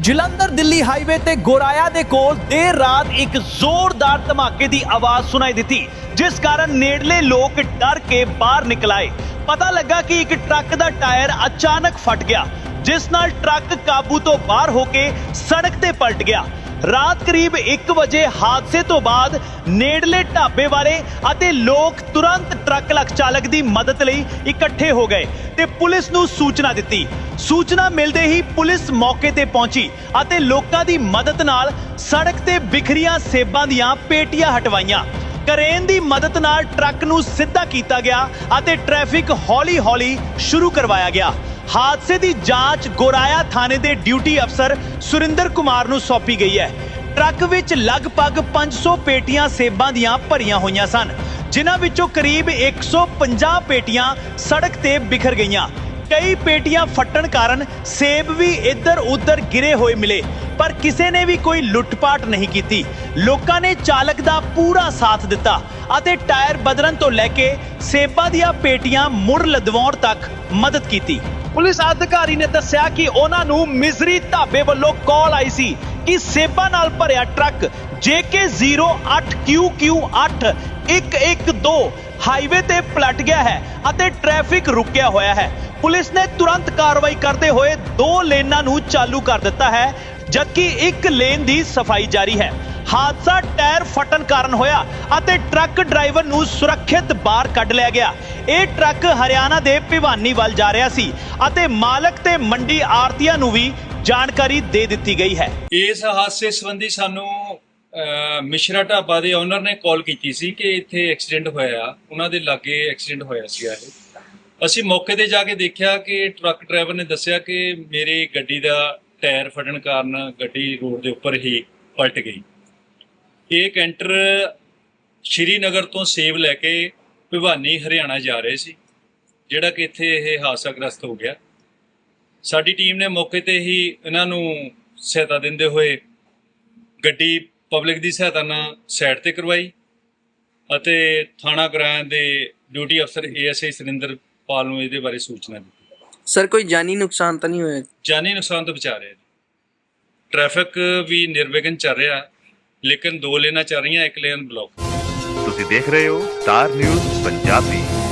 Jalandhar Delhi highway ਤੇ ਗੋਰਾਇਆ ਦੇ ਕੋਲ ਦੇਰ ਰਾਤ ਇੱਕ ਜ਼ੋਰਦਾਰ ਧਮਾਕੇ ਦੀ ਆਵਾਜ਼ ਸੁਣਾਈ ਦਿੱਤੀ, ਜਿਸ ਕਾਰਨ ਨੇੜਲੇ ਲੋਕ ਡਰ ਕੇ ਬਾਹਰ ਨਿਕਲ ਆਏ। ਪਤਾ ਲੱਗਾ ਕਿ ਇੱਕ ਟਰੱਕ ਦਾ ਟਾਇਰ ਅਚਾਨਕ ਫਟ ਗਿਆ, ਜਿਸ ਨਾਲ ਟਰੱਕ ਕਾਬੂ ਤੋਂ ਬਾਹਰ ਹੋ ਕੇ ਸੜਕ ਤੇ ਪਲਟ ਗਿਆ। ਰਾਤ ਕਰੀਬ 1 ਵਜੇ ਹਾਦਸੇ ਤੋਂ ਬਾਅਦ ਨੇੜਲੇ ਢਾਬੇ ਵਾਲੇ ਅਤੇ ਲੋਕ ਤੁਰੰਤ ਟਰੱਕ ਲੱਖ ਚਾਲਕ ਦੀ ਮਦਦ ਲਈ ਇਕੱਠੇ ਹੋ ਗਏ ਤੇ ਪੁਲਿਸ ਨੂੰ ਸੂਚਨਾ ਦਿੱਤੀ। ਸੂਚਨਾ ਮਿਲਦੇ ਹੀ ਪੁਲਿਸ ਮੌਕੇ ਤੇ ਪਹੁੰਚੀ ਅਤੇ ਲੋਕਾਂ ਦੀ ਮਦਦ ਨਾਲ ਸੜਕ ਤੇ ਬਿਖਰੀਆਂ ਸੇਬਾਂ ਦੀਆਂ ਪੇਟੀਆਂ ਹਟਵਾਈਆਂ। ਕਰੇਨ ਦੀ ਮਦਦ ਨਾਲ ਟਰੱਕ ਨੂੰ ਸਿੱਧਾ ਕੀਤਾ ਗਿਆ ਅਤੇ ਟ੍ਰੈਫਿਕ ਹੌਲੀ-ਹੌਲੀ ਸ਼ੁਰੂ ਕਰਵਾਇਆ ਗਿਆ। ਹਾਦਸੇ ਦੀ ਜਾਂਚ ਗੋਰਾਇਆ ਥਾਣੇ ਦੇ ਡਿਊਟੀ ਅਫਸਰ ਸੁਰਿੰਦਰ ਕੁਮਾਰ ਨੂੰ ਸੌਂਪੀ ਗਈ ਹੈ। ਟਰੱਕ ਵਿੱਚ ਲਗਭਗ 500 ਪੇਟੀਆਂ ਸੇਬਾਂ ਦੀਆਂ ਭਰੀਆਂ ਹੋਈਆਂ ਸਨ, ਜਿਨ੍ਹਾਂ ਵਿੱਚੋਂ ਕਰੀਬ 150 ਪੇਟੀਆਂ ਸੜਕ ਤੇ ਬਿਖਰ ਗਈਆਂ। ਕਈ ਪੇਟੀਆਂ ਫਟਣ ਕਾਰਨ ਸੇਬ ਵੀ ਇੱਧਰ ਉੱਧਰ ਗਿਰੇ ਹੋਏ ਮਿਲੇ, ਪਰ ਕਿਸੇ ਨੇ ਵੀ ਕੋਈ ਲੁੱਟਪਾਟ ਨਹੀਂ ਕੀਤੀ। ਲੋਕਾਂ ਨੇ ਚਾਲਕ ਦਾ ਪੂਰਾ ਸਾਥ ਦਿੱਤਾ ਅਤੇ ਟਾਇਰ ਬਦਲਣ ਤੋਂ ਲੈ ਕੇ ਸੇਬਾਂ ਦੀਆਂ ਪੇਟੀਆਂ ਮੁੜ ਲਦਵਾਉਣ ਤੱਕ ਮਦਦ ਕੀਤੀ। ਪੁਲਿਸ ਅਧਿਕਾਰੀ ਨੇ ਦੱਸਿਆ ਕਿ ਉਹਨਾਂ ਨੂੰ ਮਿਜ਼ਰੀ ਢਾਬੇ ਵੱਲੋਂ ਕਾਲ ਆਈ ਸੀ ਕਿ ਸੇਬਾਂ ਨਾਲ ਭਰਿਆ ਟਰੱਕ JK08QQ8 112 ਹਾਈਵੇ ਤੇ ਪਲਟ ਗਿਆ ਹੈ ਅਤੇ ਟ੍ਰੈਫਿਕ ਰੁਕਿਆ ਹੋਇਆ ਹੈ। ਪੁਲਿਸ ਨੇ ਤੁਰੰਤ ਕਾਰਵਾਈ ਕਰਦੇ ਹੋਏ ਦੋ ਲੇਨਾਂ ਨੂੰ ਚਾਲੂ ਕਰ ਦਿੱਤਾ ਹੈ, ਜਦਕਿ ਇੱਕ ਲੇਨ ਦੀ ਸਫ਼ਾਈ ਜਾਰੀ ਹੈ। ਹਾਦਸਾ ਟਾਇਰ ਫਟਣ ਕਾਰਨ ਹੋਇਆ ਅਤੇ ਟਰੱਕ ਡਰਾਈਵਰ ਨੂੰ ਸੁਰੱਖਿਅਤ ਬਾਹਰ ਕੱਢ ਲਿਆ ਗਿਆ। ਇਹ ਟਰੱਕ ਹਰਿਆਣਾ ਦੇ ਭਿਵਾਨੀ ਵੱਲ ਜਾ ਰਿਹਾ ਸੀ ਅਤੇ ਮਾਲਕ ਤੇ ਮੰਡੀ ਆਰਤੀਆਂ ਨੂੰ ਵੀ ਜਾਣਕਾਰੀ ਦੇ ਦਿੱਤੀ ਗਈ ਹੈ। ਇਸ ਹਾਦਸੇ ਸੰਬੰਧੀ ਸਾਨੂੰ ਮਿਸ਼ਰਾ ਢਾਬਾ ਦੇ ਓਨਰ ਨੇ ਕਾਲ ਕੀਤੀ ਸੀ ਕਿ ਇੱਥੇ ਐਕਸੀਡੈਂਟ ਹੋਇਆ। ਉਹਨਾਂ ਦੇ ਲਾਗੇ ਐਕਸੀਡੈਂਟ ਹੋਇਆ ਸੀ ਇਹ। ਅਸੀਂ ਮੌਕੇ ਤੇ ਜਾ ਕੇ ਦੇਖਿਆ ਕਿ ਟਰੱਕ ਡਰਾਈਵਰ ਨੇ ਦੱਸਿਆ ਕਿ ਮੇਰੀ ਗੱਡੀ ਦਾ ਟਾਇਰ ਫਟਣ ਕਾਰਨ ਗੱਡੀ ਰੋਡ ਦੇ ਉੱਪਰ ਹੀ ਪਲਟ ਗਈ। ਇਹ ਕੈਂਟਰ ਸ਼੍ਰੀਨਗਰ ਤੋਂ ਸੇਬ ਲੈ ਕੇ ਭਿਵਾਨੀ ਹਰਿਆਣਾ ਜਾ ਰਹੇ ਸੀ ਜਿਹੜਾ ਕਿ ਇੱਥੇ ਇਹ ਹਾਦਸਾਗ੍ਰਸਤ ਹੋ ਗਿਆ। ਸਾਡੀ ਟੀਮ ਨੇ ਮੌਕੇ ਤੇ ਹੀ ਇਹਨਾਂ ਨੂੰ ਸਹਾਇਤਾ ਦਿੰਦੇ ਹੋਏ ਗੱਡੀ ਪਬਲਿਕ ਦੀ ਸਹਾਇਤਾ ਨਾਲ ਸਾਈਡ ਤੇ ਕਰਵਾਈ ਅਤੇ ਥਾਣਾ ਗ੍ਰਾਂ ਦੇ ਡਿਊਟੀ ਅਫਸਰ ਏਐਸਆਈ ਸੁਰਿੰਦਰ ਪਾਲ ਨੂੰ ਇਹਦੇ ਬਾਰੇ ਸੂਚਨਾ ਦਿੱਤੀ। ਸਰ ਕੋਈ ਜਾਨੀ ਨੁਕਸਾਨ ਤਾਂ ਨਹੀਂ ਹੋਇਆ? ਜਾਨੀ ਨੁਕਸਾਨ ਤੋਂ ਬਚਾ ਰਹੇ ਟ੍ਰੈਫਿਕ ਵੀ ਨਿਰਵਿਘਨ ਚੱਲ ਰਿਹਾ। ਲੇਕਿਨ ਦੋ ਲੇਨਾਂ ਚੱਲ ਰਹੀਆਂ, ਇੱਕ ਲੇਨ ਬਲੌਕ। ਤੁਸੀਂ ਦੇਖ ਰਹੇ ਹੋ ਸਟਾਰ ਨਿਊਜ਼ ਪੰਜਾਬੀ।